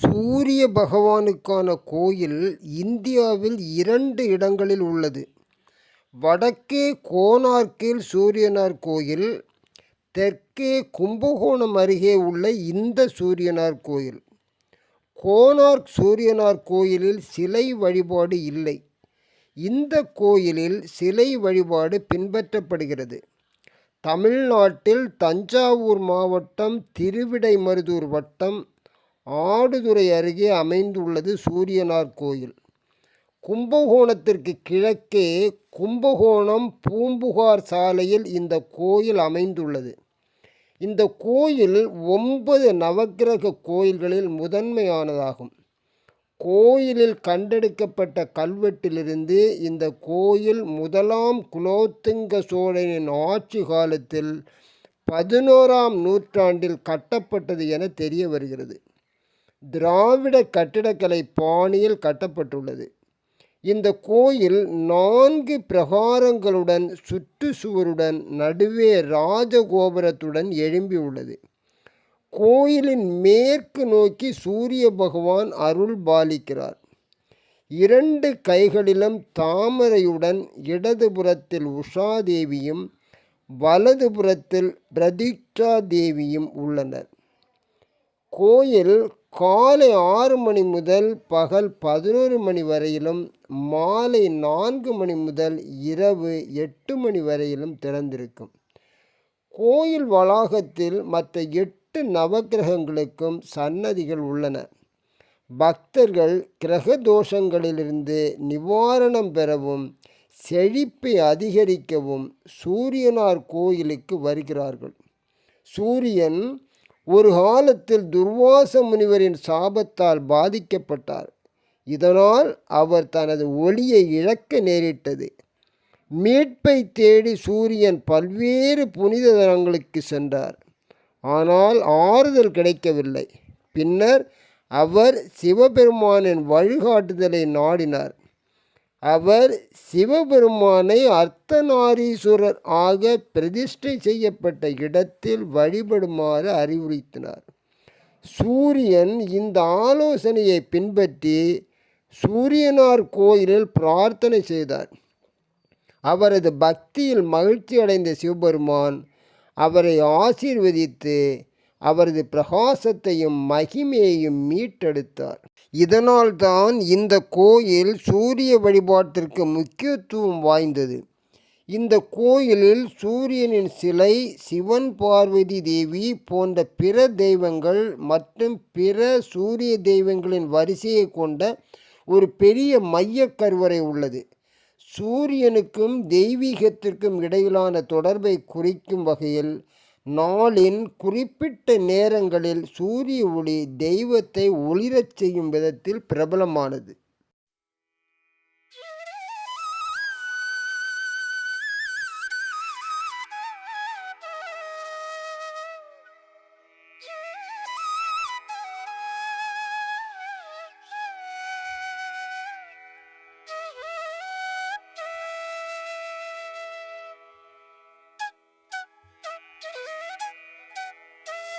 சூரிய பகவானுக்கான கோயில் இந்தியாவில் இரண்டு இடங்களில் உள்ளது. வடக்கே கோனார்க்கில் சூரியனார் கோயில் தெற்கே கும்பகோணம் அருகே உள்ள இந்த சூரியனார் கோயில். கோனார்க் சூரியனார் கோயிலில் சிலை வழிபாடு இல்லை. இந்த கோயிலில் சிலை வழிபாடு பின்பற்றப்படுகிறது. தமிழ்நாட்டில் தஞ்சாவூர் மாவட்டம் திருவிடைமருதூர் வட்டம் ஆடுதுறை அருகே அமைந்துள்ளது சூரியனார் கோயில். கும்பகோணத்திற்கு கிழக்கே கும்பகோணம் பூம்புகார் சாலையில் இந்த கோயில் அமைந்துள்ளது. இந்த கோயில் ஒன்பது நவக்கிரக கோயில்களில் முதன்மையானதாகும். கோயிலில் கண்டெடுக்கப்பட்ட கல்வெட்டிலிருந்து இந்த கோயில் முதலாம் குலோத்துங்க சோழனின் ஆட்சி காலத்தில் பதினோராம் நூற்றாண்டில் கட்டப்பட்டது என தெரிய வருகிறது. திராவிட கட்டிடக்கலை பாணியில் கட்டப்பட்டுள்ளது. இந்த கோயில் நான்கு பிரகாரங்களுடன் சுற்றுச்சுவருடன் நடுவே ராஜகோபுரத்துடன் எழும்பியுள்ளது. கோயிலின் மேற்கு நோக்கி சூரிய பகவான் அருள் பாலிக்கிறார். இரண்டு கைகளிலும் தாமரையுடன் இடதுபுறத்தில் உஷாதேவியும் வலதுபுறத்தில் பிரதீட்சா தேவியும் உள்ளனர். கோயில் காலை ஆறு மணி முதல் பகல் பதினோரு மணி வரையிலும் மாலை நான்கு மணி முதல் இரவு எட்டு மணி வரையிலும் திறந்திருக்கும். கோயில் வளாகத்தில் மற்ற எட்டு நவக்கிரகங்களுக்கும் சன்னதிகள் உள்ளன. பக்தர்கள் கிரக தோஷங்களிலிருந்து நிவாரணம் பெறவும் செழிப்பை அதிகரிக்கவும் சூரியனார் கோயிலுக்கு வருகிறார்கள். சூரியன் ஒரு காலத்தில் துர்வாச முனிவரின் சாபத்தால் பாதிக்கப்பட்டார். இதனால் அவர் தனது ஒளியை இழக்க நேரிட்டது. மீட்பை தேடி சூரியன் பல்வேறு புனித தலங்களுக்கு சென்றார். ஆனால் ஆறுதல் கிடைக்கவில்லை. பின்னர் அவர் சிவபெருமானின் வழிகாட்டுதலை நாடினார். அவர் சிவபெருமானை அர்த்தநாரீஸ்வரர் ஆக பிரதிஷ்டை செய்யப்பட்ட இடத்தில் வழிபடுமாறு அறிவுறுத்தினார். சூரியன் இந்த ஆலோசனையை பின்பற்றி சூரியனார் கோயிலில் பிரார்த்தனை செய்தார். அவரது பக்தியில் மகிழ்ச்சி அடைந்த சிவபெருமான் அவரை ஆசீர்வதித்து அவரது பிரகாசத்தையும் மகிமையையும் மீட்டெடுத்தார். இதனால்தான் இந்த கோயில் சூரிய வழிபாட்டிற்கு முக்கியத்துவம் வாய்ந்தது. இந்த கோயிலில் சூரியனின் சிலை சிவன் பார்வதி தேவி போன்ற பிற தெய்வங்கள் மற்றும் பிற சூரிய தெய்வங்களின் வரிசையை கொண்ட ஒரு பெரிய மையக் கருவறை உள்ளது. சூரியனுக்கும் தெய்வீகத்திற்கும் இடையிலான தொடர்பை குறிக்கும் வகையில் நாளின் குறிப்பிட்ட நேரங்களில் சூரிய ஒளி தெய்வத்தை ஒளிரச் செய்யும் விதத்தில் பிரபலமானது.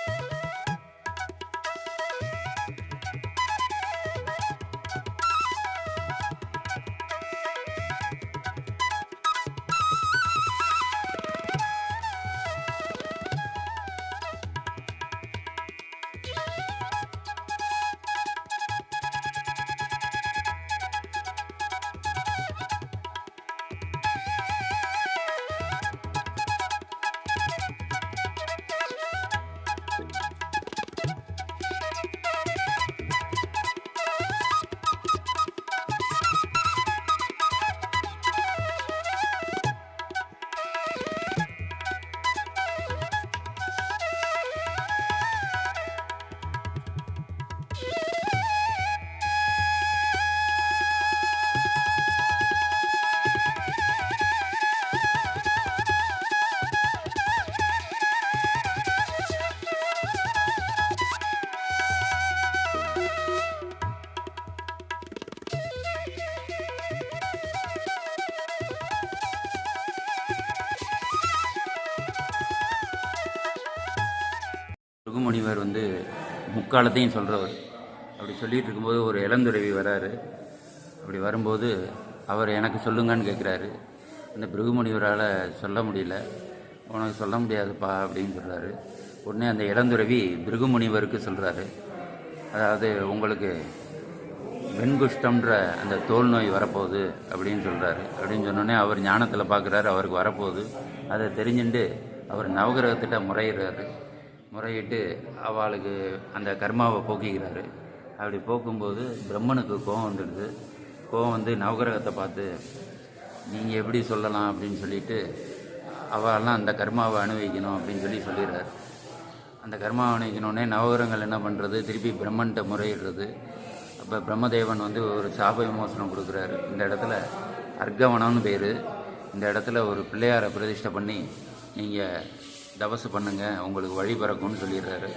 はい。முருகமுனிவர் வந்து முக்காலத்தையும் சொல்கிறவர் அப்படி சொல்லிகிட்டு இருக்கும்போது ஒரு இளந்துறவி வராரு. அப்படி வரும்போது அவர் எனக்கு சொல்லுங்கன்னு கேட்குறாரு அந்த பிருகுமுனிவரால் சொல்ல முடியல. உனக்கு சொல்ல முடியாதுப்பா அப்படின்னு சொல்கிறாரு உடனே அந்த இளந்துறவி பிருகுமுனிவருக்கு சொல்கிறாரு அதாவது உங்களுக்கு வெண்குஷ்டம்ன்ற அந்த தோல் நோய் வரப்போகுது அப்படின்னு சொல்கிறாரு அப்படின்னு சொன்னோடனே அவர் ஞானத்தில் பார்க்குறாரு அவருக்கு வரப்போகுது. அதை தெரிஞ்சுட்டு அவர் நவகிரகத்திட்ட முறையிடுறாரு. முறையிட்டு அவளுக்கு அந்த கர்மாவை போக்கிக்கிறாரு. அப்படி போக்கும்போது பிரம்மனுக்கு கோபம் வந்துடுது. கோபம் வந்து நவகிரகத்தை பார்த்து நீங்கள் எப்படி சொல்லலாம்? அப்படின்னு சொல்லிட்டு அவெல்லாம் அந்த கர்மாவை அனுபவிக்கணும் அப்படின்னு சொல்லி சொல்லிடுறாரு. அந்த கர்மாவை அனுபவிக்கணுன்னே நவகிரகங்கள் என்ன பண்ணுறது திருப்பி பிரம்மன்ட்ட முறையிடுறது. அப்போ பிரம்மதேவன் வந்து ஒரு சாப விமோசனம் கொடுக்குறாரு. இந்த இடத்துல அர்க்கவனம்னு பேர். இந்த இடத்துல ஒரு பிள்ளையாரை பிரதிஷ்டை பண்ணி நீங்கள் தவசு பண்ணுங்க உங்களுக்கு வழி பிறக்கும்னு சொல்லிடுறாரு.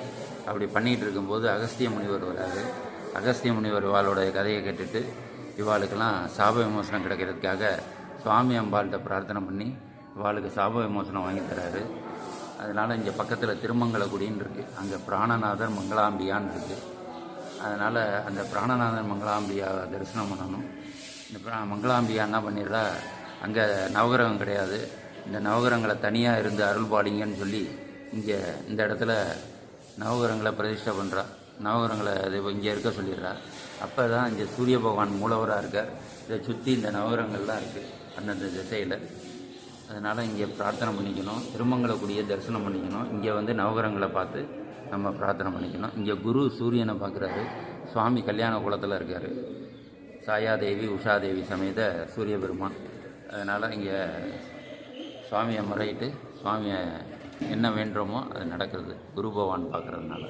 அப்படி பண்ணிகிட்டு இருக்கும்போது அகஸ்திய முனிவர் வராரு. அகஸ்திய முனிவர் இவாளோட கதையை கேட்டுட்டு இவாளுக்கெல்லாம் சாப விமோசனம் கிடைக்கிறதுக்காக சுவாமி அம்பாள்கிட்ட பிரார்த்தனை பண்ணி இவாளுக்கு சாப விமோசனம் வாங்கி தராரு. அதனால் இங்கே பக்கத்தில் திருமங்கலக்குடின்னு இருக்குது அங்கே பிராணநாதர் மங்களாம்பியான்னு இருக்குது அதனால் அந்த பிராணநாதன் மங்களாம்பியா தரிசனம் பண்ணணும். இந்த மங்களாம்பியா என்ன பண்ணிடுறா? அங்கே நவகிரகம் கிடையாது. இந்த நவகிரகங்களை தனியாக இருந்து அருள் பாடிங்கன்னு சொல்லி இங்கே இந்த இடத்துல நவகிரகங்களை பிரதிஷ்டை பண்ணுறா நவகிரகங்களை அது இங்கே இருக்க சொல்லிடுறா. அப்போ தான் இங்கே சூரிய பகவான் மூலவராக இருக்கார். இதை சுற்றி இந்த நவகிரகங்கள்லாம் இருக்குது அந்தந்த திசையில். அதனால் இங்கே பிரார்த்தனை பண்ணிக்கணும். திருமங்கலக்குடியை தரிசனம் பண்ணிக்கணும். இங்கே வந்து நவகிரகங்களை பார்த்து நம்ம பிரார்த்தனை பண்ணிக்கணும். இங்கே குரு சூரியனை பார்க்குறாரு. சுவாமி கல்யாண குளத்தில் இருக்கார். சாயாதேவி உஷாதேவி சமேத சூரிய பெருமான். அதனால் இங்கே சுவாமியை முறையிட்டு சுவாமியை என்ன வேண்டுமோ அது நடக்கிறது. குரு பகவான் பார்க்குறதுனால.